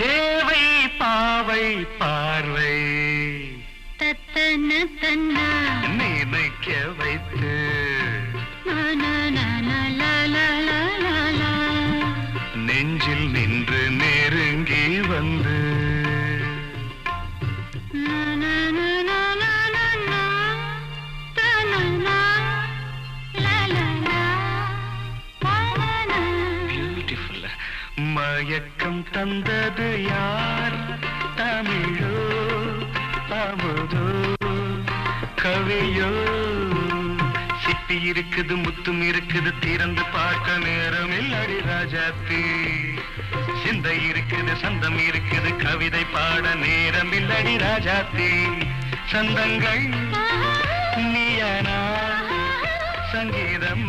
தேவை பாவை பார்வை. தத்தன தன்னா நினைக்க வைத்து. நெஞ்சில் நின்று நெருங்கி வந்து. மயக்கம் தந்தது யார்? தமிழோ அமுதோ கவியோ? சிப்பி இருக்குது முத்தும் இருக்குது திறந்து பார்க்க நேரம் இல்லடி ராஜாத்தி சிந்தை இருக்குது சந்தம் இருக்குது கவிதை பாட நேரம் இல்லடி ராஜாத்தி சந்தங்கள் நீயனா? சங்கீதம்.